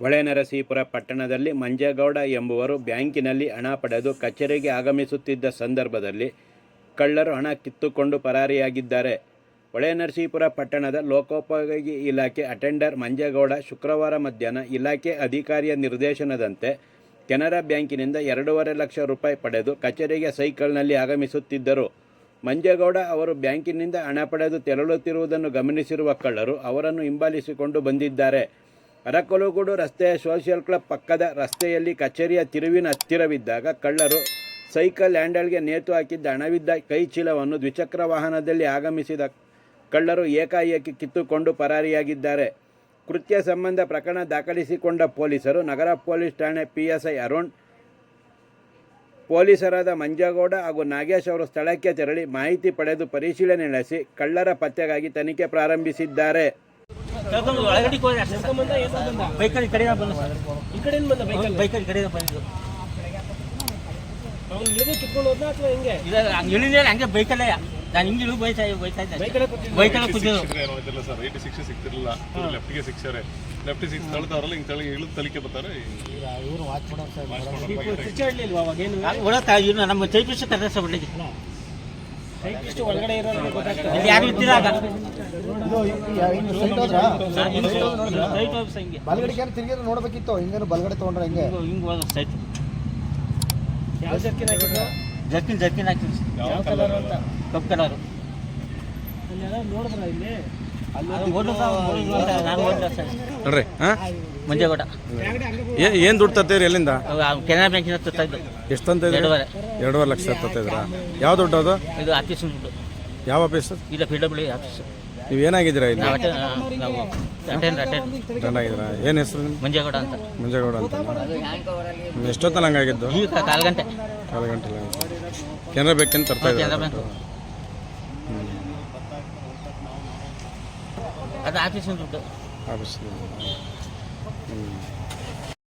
ಹೊಳೆನರಸೀಪುರ ಪಟ್ಟಣದಲ್ಲಿ ಮಂಜೇಗೌಡ ಎಂಬುವರು ಬ್ಯಾಂಕಿನಲ್ಲಿ ಹಣ ಪಡೆದು ಕಚೇರಿಗೆ ಆಗಮಿಸುತ್ತಿದ್ದ ಸಂದರ್ಭದಲ್ಲಿ ಕಳ್ಳರು ಹಣ ಕಿತ್ತುಕೊಂಡು ಪರಾರಿಯಾಗಿದ್ದಾರೆ. ಹೊಳೆನರಸೀಪುರ ಪಟ್ಟಣದ ಲೋಕೋಪಯೋಗಿ ಇಲಾಖೆ ಅಟೆಂಡರ್ ಮಂಜೇಗೌಡ ಶುಕ್ರವಾರ ಮಧ್ಯಾಹ್ನ ಇಲಾಖೆ ಅಧಿಕಾರಿಯ ನಿರ್ದೇಶನದಂತೆ ಕೆನರಾ ಬ್ಯಾಂಕಿನಿಂದ ಎರಡೂವರೆ ಲಕ್ಷ ರೂಪಾಯಿ ಪಡೆದು ಕಚೇರಿಗೆ ಸೈಕಲ್ನಲ್ಲಿ ಆಗಮಿಸುತ್ತಿದ್ದರು. ಮಂಜೇಗೌಡ ಅವರು ಬ್ಯಾಂಕಿನಿಂದ ಹಣ ಪಡೆದು ತೆರಳುತ್ತಿರುವುದನ್ನು ಗಮನಿಸಿರುವ ಕಳ್ಳರು ಅವರನ್ನು ಹಿಂಬಾಲಿಸಿಕೊಂಡು ಬಂದಿದ್ದಾರೆ. ಅರಕಲುಗೂಡು ರಸ್ತೆಯ ಸೋಷಿಯಲ್ ಕ್ಲಬ್ ಪಕ್ಕದ ರಸ್ತೆಯಲ್ಲಿ ಕಚೇರಿಯ ತಿರುವಿನ ಹತ್ತಿರವಿದ್ದಾಗ ಕಳ್ಳರು ಸೈಕಲ್ ಹ್ಯಾಂಡಲ್ಗೆ ನೇತು ಹಾಕಿದ್ದ ಹಣವಿದ್ದ ಕೈ ಚೀಲವನ್ನು ದ್ವಿಚಕ್ರ ವಾಹನದಲ್ಲಿ ಆಗಮಿಸಿದ ಕಳ್ಳರು ಏಕಾಏಕಿ ಕಿತ್ತುಕೊಂಡು ಪರಾರಿಯಾಗಿದ್ದಾರೆ. ಕೃತ್ಯ ಸಂಬಂಧ ಪ್ರಕರಣ ದಾಖಲಿಸಿಕೊಂಡ ಪೊಲೀಸರು ನಗರ ಪೊಲೀಸ್ ಠಾಣೆ ಪಿಎಸ್ಐ ಅರುಣ್, ಪೊಲೀಸರಾದ ಮಂಜೇಗೌಡ ಹಾಗೂ ನಾಗೇಶ್ ಅವರು ಸ್ಥಳಕ್ಕೆ ತೆರಳಿ ಮಾಹಿತಿ ಪಡೆದು ಪರಿಶೀಲನೆ ನಡೆಸಿ ಕಳ್ಳರ ಪತ್ತೆಗಾಗಿ ತನಿಖೆ ಪ್ರಾರಂಭಿಸಿದ್ದಾರೆ. ಕರ್ಕೊಂಡು ಒಳಗಡೆ ಹೋಗಿ ಅಷ್ಟೇ ಸರ್. ಬೈಕಲ್ಲಿ ಈ ಕಡೆ ಬಂದು ಸರ್. ಈ ಕಡೆಯಿಂದ ಬಂದ ಬೈಕಲ್ಲಿ? ಬೈಕಲ್ಲಿ ಈ ಬಂದಿದ್ದು. ಅವ್ನು ಇಳಿದು ಕಿತ್ಕೊಂಡು ಹೋದ್ನ ಅಥವಾ ಹೆಂಗೆ? ಇದು ಹಂಗೆ ಇಳಿದ್ರೆ ಹಂಗೆ ಬೈಕಲ್ಲೇ. ನಾನು ಹಿಂಗೆ ಇಳಿದು ಬೈತಾ ಬೈತಾ ಇದ್ದೆ ಬೈಕಲ್ಲೇ ಕೂತಿದ್ದ. ಬೈಕಲ್ಲೇ ಕೂತಿದ್ದು. ಶಿಕ್ಷೆ ಏನೋ ಇದಿಲ್ಲ ಸರ್ ರೈಟ್ ಶಿಕ್ಷೆ ಸಿಗ್ತಿರ್ಲಿಲ್ಲ. ಲೆಫ್ಟ್ಗೆ ಲೆಫ್ಟ್ ಸಿಕ್ಸ್ ತಳ್ತಾರಲ್ಲ ಹಿಂಗೆ ತಳಿ ಇಳಿದು ತಲಿಕೆ ಬರ್ತಾರೆ. ಒಳಗೆ ನಮ್ಮ ಚೈಪಿಸ್ಟ್ ಕರೆಸ ಒಳಗಡೆ ಇರೋರಿಗೆ ಗೊತ್ತಾಗ್ತದೆ. ಇಲ್ಲಿ ಯಾರು ಇದ್ದಿರಾಗ ಆಗ? ಹೋಗಿ ಹಿಂಗೆ ಬಲಗಡೆ ತಿರುಗಿದ್ರೆ ನೋಡ್ಬೇಕಿತ್ತು. ಹಿಂಗೇನು ಬಲಗಡೆ ತಗೊಂಡ್ರೆ ಹೆಂಗೆ? ಹಿಂಗೆ ಹಿಂಗೆ ಹೋದ ಸೈಟ್ ಯಾವ ಜರ್ಕಿನ್ ಹಾಕಿದ್ರು ಜರ್ಕಿನ್ ಯಾವ ಕಲರ್ ಅಂತ? ಕಪ್ಪು ನೋಡಿದ್ರ ಇಲ್ಲಿ? ನೋಡ್ರಿ ಹಾಂ? ಮಂಜೇಗೌಡ. ಏನು ದುಡ್ಡು ತರ್ತೀರಿ ಎಲ್ಲಿಂದ? ಕೆನರಾ ಬ್ಯಾಂಕಿನ ಹತ್ರ ಎಷ್ಟು ಎರಡೂವರೆ. ಎರಡೂವರೆ ಲಕ್ಷ ತತ್ತಿದ್ರಾ ಯಾವ ದುಡ್ಡು ಅದು? ಇದು ಆಫೀಸ್ ದುಡ್ಡು. ಯಾವ ಆಫೀಸ್? ಇಲ್ಲ ಪಿ ಡಬ್ಲ್ಯೂ ಆಫೀಸ್. ನೀವು ಏನಾಗಿದ್ದೀರಾ ಇಲ್ಲಿ? ನಾವು ಅಟೆಂಡ್ ನಾವು ಅಟೆಂಡ್ ಅಟೆಂಡ್ ಚೆನ್ನಾಗಿದ್ದೀರಾ ಏನು ಹೆಸರು ನಿಮ್ಮ? ಮಂಜೇಗೌಡ ಅಂತ. ಮಂಜೇಗೌಡ ಅಂತ. ಹಂಗಾಗಿದ್ದು? ಈಗ ಕಾಲು ಗಂಟೆ ಕಾಲು ಗಂಟೆ ಕೆನರಾ ಬೇಕಂತ ತರ್ತಾ ಕೆನರಾ ಇದ್ದಾರೆ ಬ್ಯಾಂಕ್. ಅದು ಆಫೀಸಿನ ದುಡ್ಡು. ಆಫೀಸ್